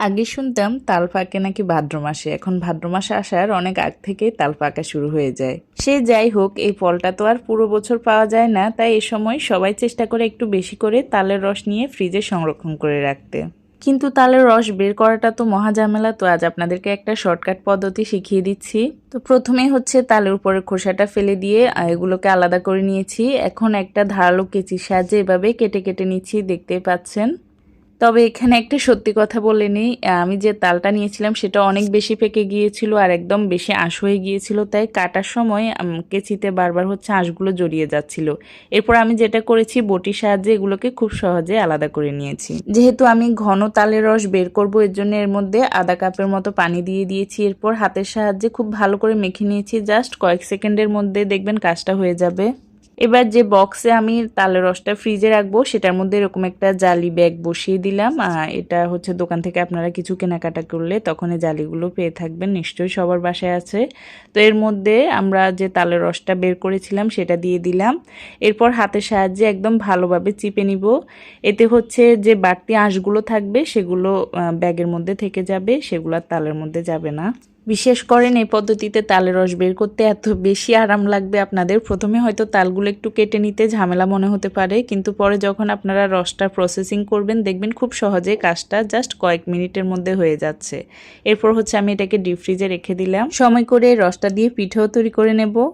আগে শুনতাম তাল পাকে নাকি ভাদ্র মাসে, এখন ভাদ্র মাসে আসার অনেক আগ থেকেই তাল পাকা শুরু হয়ে যায়। সে যাই হোক, এই ফলটা তো আর পুরো বছর পাওয়া যায় না, তাই এ সময় সবাই চেষ্টা করে একটু বেশি করে তালের রস নিয়ে ফ্রিজে সংরক্ষণ করে রাখতে। কিন্তু তালের রস বের করাটা তো মহাঝামেলা তো আজ আপনাদেরকে একটা শর্টকাট পদ্ধতি শিখিয়ে দিচ্ছি। তো প্রথমে হচ্ছে তালের উপরে খোসাটা ফেলে দিয়ে এগুলোকে আলাদা করে নিয়েছি। এখন একটা ধারালো কেচির সাহায্যে এভাবে কেটে কেটে নিচ্ছি, দেখতেই পাচ্ছেন। তবে এখানে একটা সত্যি কথা বলে নিই আমি যে তালটা নিয়েছিলাম সেটা অনেক বেশি পেকে গিয়েছিল আর একদম বেশি আঁশ হয়ে গিয়েছিল, তাই কাটার সময় কেচিতে বারবার হচ্ছে আঁশগুলো জড়িয়ে যাচ্ছিল। এরপর আমি যেটা করেছি, বটির সাহায্যে এগুলোকে খুব সহজে আলাদা করে নিয়েছি। যেহেতু আমি ঘন তালের রস বের করব, এর জন্য এর মধ্যে আধা কাপের মতো পানি দিয়ে দিয়েছি। এরপর হাতের সাহায্যে খুব ভালো করে মেখে নিয়েছি, জাস্ট কয়েক সেকেন্ডের মধ্যে দেখবেন কাজটা হয়ে যাবে। এবার যে বক্সে আমি তালের রসটা ফ্রিজে রাখব, সেটার মধ্যে এরকম একটা জালি ব্যাগ বসিয়ে দিলাম। এটা হচ্ছে দোকান থেকে আপনারা কিছু কেনাকাটা করলে তখন এই জালিগুলো পেয়ে থাকবেন, নিশ্চয়ই সবার বাসায় আছে। তো এর মধ্যে আমরা যে তালের রসটা বের করেছিলাম, সেটা দিয়ে দিলাম। এরপর হাতের সাহায্যে একদম ভালোভাবে চিপে নিব। এতে হচ্ছে যে বাড়তি আঁশগুলো থাকবে, সেগুলো ব্যাগের মধ্যে থেকে যাবে, সেগুলো তালের মধ্যে যাবে না। বিশেষ করেন এই পদ্ধতিতে তালের রস বের করতে এত বেশি আরাম লাগবে আপনাদের। প্রথমে হয়তো তালগুলো একটু কেটে নিতে ঝামেলা মনে হতে পারে, কিন্তু পরে যখন আপনারা রসটা প্রসেসিং করবেন, দেখবেন খুব সহজে কাজটা জাস্ট কয়েক মিনিটের মধ্যে হয়ে যাচ্ছে। এরপর হচ্ছে আমি এটাকে ডিপ ফ্রিজে রেখে দিলাম। সময় করে রসটা দিয়ে পিঠেও তৈরি করে নেব।